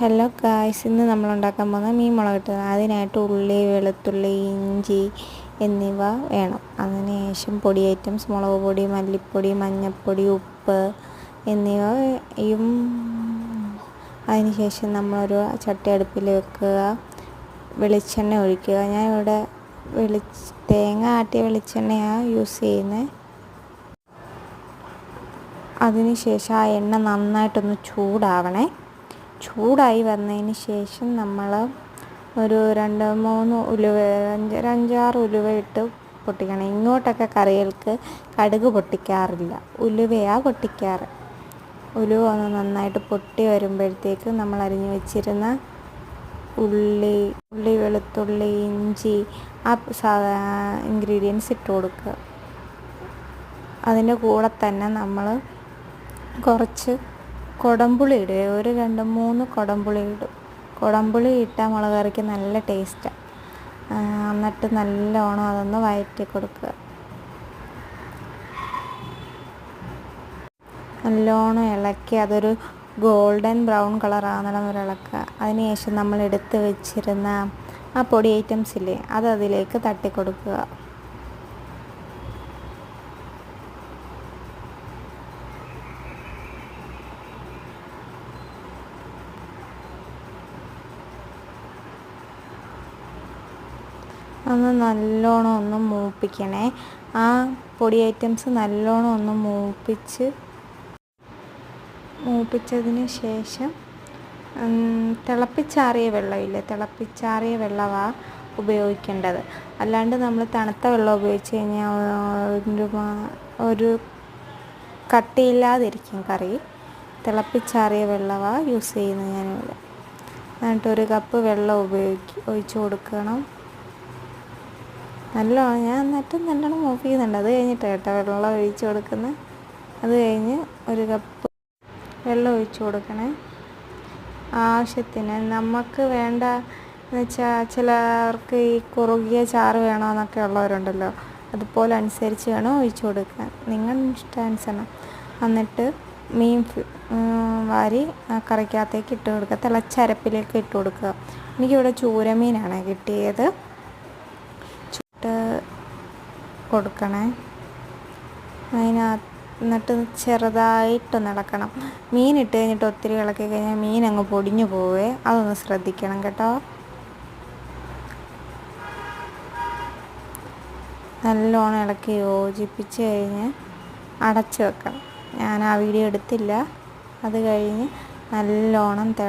Hello guys ഇന്ന് നമ്മൾ ഉണ്ടാക്കാൻ പോകുന്ന മീൻ മുളകിട്ട് അതിനായിട്ട് ഉള്ളി വെളുത്തുള്ളി ഇഞ്ചി എന്നിവ വേണം. അതിനുശേഷം പൊടി ഐറ്റംസ് മുളക് പൊടി മല്ലിപ്പൊടി മഞ്ഞൾപ്പൊടി ഉപ്പ് എന്നിവയും അതിനുശേഷം നമ്മളൊരു ചട്ടി അടുപ്പിൽ വെക്കുക. വെളിച്ചെണ്ണ ഒഴിക്കുക. ഞാനിവിടെ വെളി തേങ്ങ ആട്ടിയ വെളിച്ചെണ്ണയാണ് യൂസ് ചെയ്യുന്നത് അതിനുശേഷം ആ എണ്ണ നന്നായിട്ടൊന്ന് ചൂടാവണേ. ചൂടായി വന്നതിന് ശേഷം നമ്മൾ ഒരു രണ്ട് മൂന്ന് ഉലുവ അഞ്ച് അഞ്ചാറ് ഉലുവ ഇട്ട് പൊട്ടിക്കണം. ഇങ്ങോട്ടൊക്കെ കറികൾക്ക് കടുക് പൊട്ടിക്കാറില്ല. ഉലുവയാണ് പൊട്ടിക്കാറ്. ഉലുവ ഒന്ന് നന്നായിട്ട് പൊട്ടി വരുമ്പോഴത്തേക്ക് നമ്മൾ അരിഞ്ഞു വെച്ചിരുന്ന ഉള്ളി ഉള്ളി വെളുത്തുള്ളി ഇഞ്ചി ആ സാധാ ഇൻഗ്രീഡിയൻസ് ഇട്ട് കൊടുക്കുക. അതിന്റെ കൂടെ തന്നെ നമ്മൾ കുറച്ച് കുടംപുളി ഇടുക ഒരു രണ്ട് മൂന്ന് കുടംപുളി ഇടും കുടംപുളി ഇട്ടാൽ മുളക് കറിക്ക് നല്ല ടേസ്റ്റാണ് എന്നിട്ട് നല്ലോണം അതൊന്ന് വഴറ്റി കൊടുക്കുക. നല്ലോണം ഇളക്കി അതൊരു ഗോൾഡൻ ബ്രൗൺ കളർ ആകുന്നിടം വരെ ഇളക്കുക. അതിനുശേഷം നമ്മൾ എടുത്ത് വെച്ചിരുന്ന ആ പൊടി ഐറ്റംസ് ഇല്ലേ അത് അതിലേക്ക് തട്ടി കൊടുക്കുക. ഒന്ന് നല്ലോണം ഒന്ന് മൂപ്പിക്കണേ. ആ പൊടി ഐറ്റംസ് നല്ലോണം ഒന്ന് മൂപ്പിച്ച് മൂപ്പിച്ചതിന് ശേഷം തിളപ്പിച്ചാറിയ വെള്ളമില്ലേ? തിളപ്പിച്ചാറിയ വെള്ളമാണ് ഉപയോഗിക്കേണ്ടത്. അല്ലാണ്ട് നമ്മൾ തണുത്ത വെള്ളം ഉപയോഗിച്ച് കഴിഞ്ഞാൽ ഒരു ഒരു കട്ടിയില്ലാതിരിക്കും കറി. തിളപ്പിച്ചാറിയ വെള്ളമാണ് യൂസ് ചെയ്യുന്നത് ഞാനിവിടെ. എന്നിട്ട് ഒരു കപ്പ് വെള്ളം ഉപയോഗിക്കുക ഒഴിച്ചു കൊടുക്കണം. നല്ലോണം ഞാൻ എന്നിട്ട് നല്ലോണം മൂവ് ചെയ്യുന്നുണ്ട്. അത് കഴിഞ്ഞിട്ട് കേട്ടോ വെള്ളം ഒഴിച്ച് കൊടുക്കുന്നത് അത് കഴിഞ്ഞ് ഒരു കപ്പ് വെള്ളം ഒഴിച്ച് കൊടുക്കണേ. ആവശ്യത്തിന് നമുക്ക് വേണ്ട എന്ന് വെച്ചാൽ ചിലർക്ക് ഈ കുറുകിയ ചാറ് വേണമെന്നൊക്കെ ഉള്ളവരുണ്ടല്ലോ. അതുപോലെ അനുസരിച്ച് വേണം ഒഴിച്ചു കൊടുക്കാൻ. നിങ്ങളുടെ ഇഷ്ടാനുസരണം എന്നിട്ട് മീൻ വാരി കറിക്കകത്തേക്ക് ഇട്ട് കൊടുക്കുക. തിളച്ചരപ്പിലേക്ക് ഇട്ട് കൊടുക്കുക. എനിക്കിവിടെ ചൂരമീനാണ് കിട്ടിയത് ഇട്ട് കൊടുക്കണേ. അതിനകത്ത് എന്നിട്ട് ചെറുതായിട്ടൊന്ന് ഇളക്കണം. മീൻ ഇട്ട് കഴിഞ്ഞിട്ട് ഒത്തിരി ഇളക്കി കഴിഞ്ഞാൽ മീൻ അങ്ങ് പൊടിഞ്ഞു പോവേ. അതൊന്ന് ശ്രദ്ധിക്കണം കേട്ടോ. നല്ലോണം ഇളക്കി യോജിപ്പിച്ച് കഴിഞ്ഞ് അടച്ച് വെക്കണം. ഞാൻ ആ വീഡിയോ എടുത്തില്ല. അത് കഴിഞ്ഞ് നല്ലോണം